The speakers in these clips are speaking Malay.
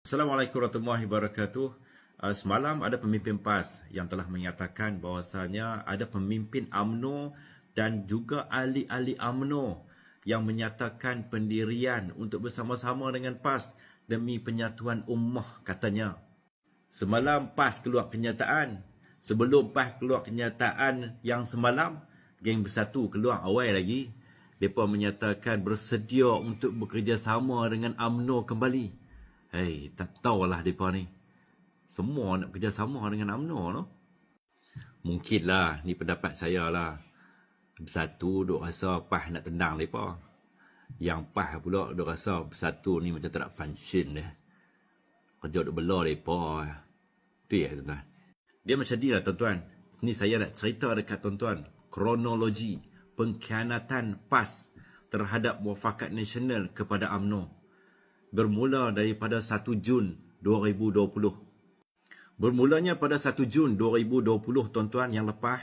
Assalamualaikum warahmatullahi wabarakatuh. Uh, semalam ada pemimpin PAS yang telah menyatakan bahawasanya ada pemimpin AMNO dan juga ahli-ahli AMNO yang menyatakan pendirian untuk bersama-sama dengan PAS demi penyatuan ummah katanya. Semalam PAS keluar kenyataan. Sebelum PAS keluar kenyataan yang semalam, geng bersatu keluar awal lagi. Mereka menyatakan bersedia untuk bekerjasama dengan AMNO kembali. Hei, tak tahulah mereka ni. Semua nak kerjasama dengan UMNO no? Mungkinlah, ni pendapat saya lah. Bersatu duk rasa PAH nak tendang mereka. Yang PAH pula duk rasa bersatu ni macam tak nak function dia. Kerja duk bela mereka. Itu ya tuan-tuan. Dia macam ni lah tuan-tuan. Ni saya nak cerita dekat tuan-tuan. Kronologi pengkhianatan PAS terhadap muafakat nasional kepada UMNO bermula daripada 1 Jun 2020. Bermulanya pada 1 Jun 2020 tuan-tuan yang lepas,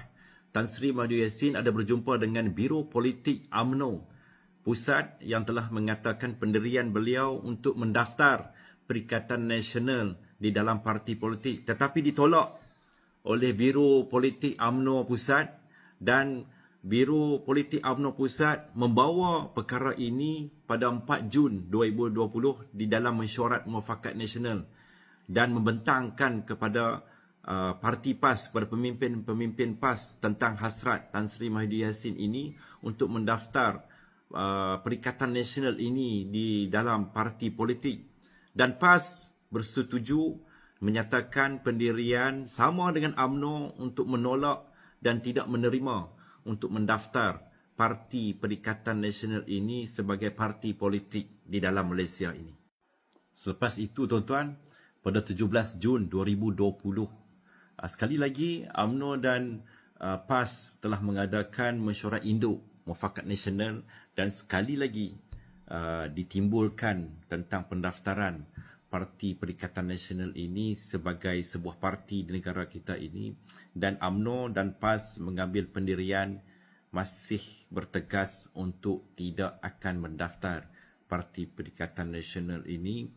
Tan Sri Madu Yassin ada berjumpa dengan Biro Politik AMNO pusat yang telah mengatakan pendirian beliau untuk mendaftar Perikatan Nasional di dalam parti politik tetapi ditolak oleh Biro Politik AMNO pusat dan Biro Politik UMNO Pusat membawa perkara ini pada 4 Jun 2020 di dalam mesyuarat muafakat nasional dan membentangkan kepada uh, parti PAS kepada pemimpin-pemimpin PAS tentang hasrat Tan Sri Mahdi Yassin ini untuk mendaftar uh, perikatan nasional ini di dalam parti politik. Dan PAS bersetuju menyatakan pendirian sama dengan UMNO untuk menolak dan tidak menerima untuk mendaftar Parti Perikatan Nasional ini sebagai parti politik di dalam Malaysia ini. Selepas itu tuan-tuan, pada 17 Jun 2020, ah, sekali lagi UMNO dan ah, PAS telah mengadakan mesyuarat induk mufakat nasional dan sekali lagi ah, ditimbulkan tentang pendaftaran Parti Perikatan Nasional ini sebagai sebuah parti di negara kita ini. Dan AMNO dan PAS mengambil pendirian masih bertegas untuk tidak akan mendaftar Parti Perikatan Nasional ini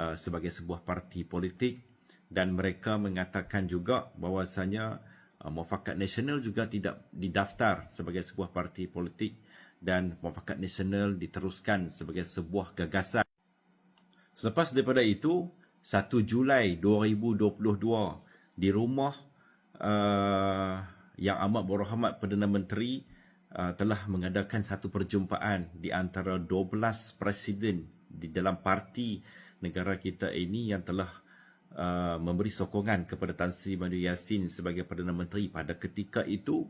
uh, sebagai sebuah parti politik. Dan mereka mengatakan juga bahawasanya uh, Muafakat Nasional juga tidak didaftar sebagai sebuah parti politik. Dan Muafakat Nasional diteruskan sebagai sebuah gagasan Selepas daripada itu, 1 Julai 2022 di rumah uh, yang amat berhormat Perdana Menteri uh, telah mengadakan satu perjumpaan di antara 12 presiden di dalam parti negara kita ini yang telah uh, memberi sokongan kepada Tan Sri Madu Yassin sebagai Perdana Menteri pada ketika itu.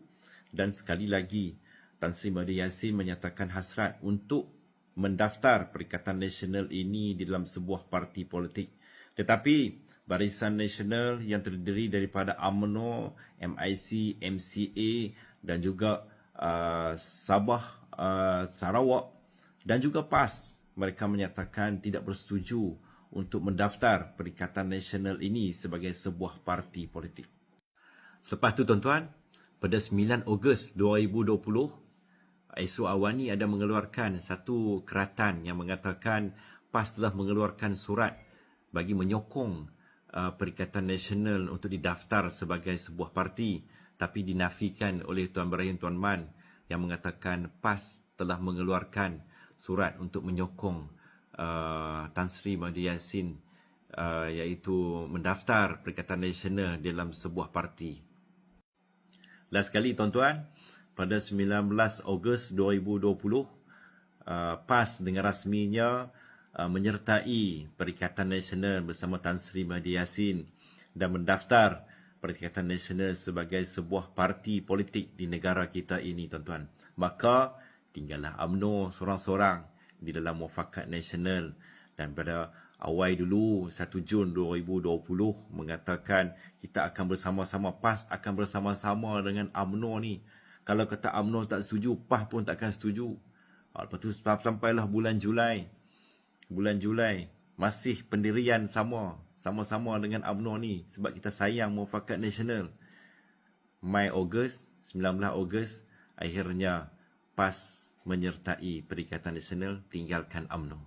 Dan sekali lagi Tan Sri Madu Yassin menyatakan hasrat untuk mendaftar Perikatan Nasional ini di dalam sebuah parti politik. Tetapi Barisan Nasional yang terdiri daripada AMNO, MIC, MCA dan juga uh, Sabah, uh, Sarawak dan juga PAS mereka menyatakan tidak bersetuju untuk mendaftar Perikatan Nasional ini sebagai sebuah parti politik. Selepas itu tuan-tuan, pada 9 Ogos 2020, Aisu Awani ada mengeluarkan satu keratan yang mengatakan PAS telah mengeluarkan surat bagi menyokong uh, Perikatan Nasional untuk didaftar sebagai sebuah parti tapi dinafikan oleh Tuan Ibrahim Tuan Man yang mengatakan PAS telah mengeluarkan surat untuk menyokong uh, Tan Sri Mahdi Yassin uh, iaitu mendaftar Perikatan Nasional dalam sebuah parti. Last sekali tuan-tuan, pada 19 Ogos 2020 uh, PAS dengan rasminya uh, menyertai Perikatan Nasional bersama Tan Sri Mahdi Yassin dan mendaftar Perikatan Nasional sebagai sebuah parti politik di negara kita ini tuan-tuan. Maka tinggallah UMNO seorang-seorang di dalam mufakat nasional dan pada awal dulu 1 Jun 2020 mengatakan kita akan bersama-sama PAS akan bersama-sama dengan UMNO ni kalau kata UMNO tak setuju, PAH pun takkan setuju. Ha, lepas tu sampailah bulan Julai. Bulan Julai. Masih pendirian sama. Sama-sama dengan UMNO ni. Sebab kita sayang mufakat nasional. Mai Ogos, 19 Ogos, akhirnya PAS menyertai Perikatan Nasional tinggalkan UMNO.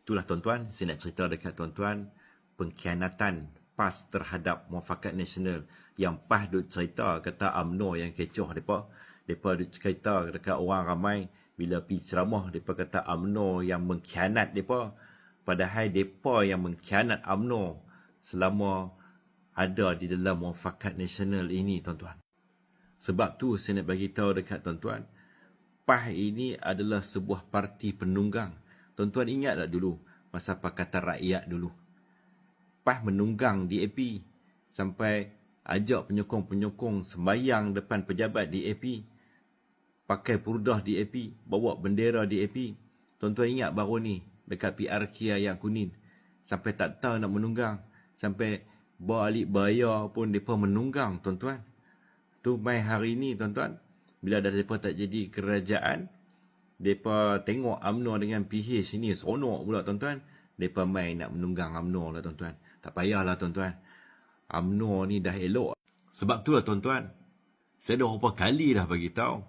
Itulah tuan-tuan, saya nak cerita dekat tuan-tuan pengkhianatan PAS terhadap muafakat nasional yang PAS duk cerita kata UMNO yang kecoh mereka. Mereka duk cerita dekat orang ramai bila pergi ceramah mereka kata UMNO yang mengkhianat mereka. Padahal mereka yang mengkhianat UMNO selama ada di dalam muafakat nasional ini tuan-tuan. Sebab tu saya nak bagi tahu dekat tuan-tuan, PAS ini adalah sebuah parti penunggang Tuan-tuan ingat tak dulu masa Pakatan Rakyat dulu. PAS menunggang DAP sampai ajak penyokong-penyokong sembayang depan pejabat DAP. Pakai purdah DAP, bawa bendera DAP. Tuan-tuan ingat baru ni dekat PRK yang kuning. Sampai tak tahu nak menunggang. Sampai balik bayar pun mereka menunggang tuan-tuan. Tu mai hari ni tuan-tuan. Bila dah mereka tak jadi kerajaan, Depa tengok UMNO dengan PH ni seronok pula tuan-tuan. Depa main nak menunggang UMNO lah tuan-tuan. Tak payahlah tuan-tuan. UMNO ni dah elok. Sebab tu lah tuan-tuan. Saya dah berapa kali dah bagi tahu.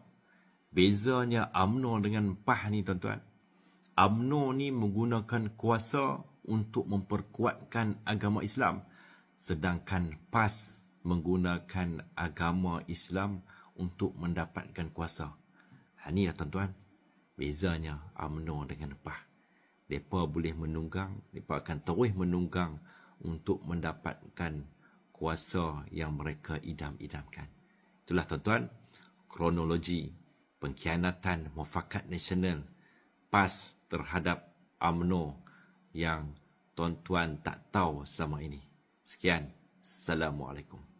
Bezanya UMNO dengan PAH ni tuan-tuan. UMNO ni menggunakan kuasa untuk memperkuatkan agama Islam. Sedangkan PAS menggunakan agama Islam untuk mendapatkan kuasa. Ha, ni lah tuan-tuan. Bezanya UMNO dengan PAH. Mereka boleh menunggang, mereka akan terus menunggang untuk mendapatkan kuasa yang mereka idam-idamkan. Itulah tuan-tuan, kronologi pengkhianatan mufakat nasional PAS terhadap UMNO yang tuan-tuan tak tahu selama ini. Sekian. Assalamualaikum.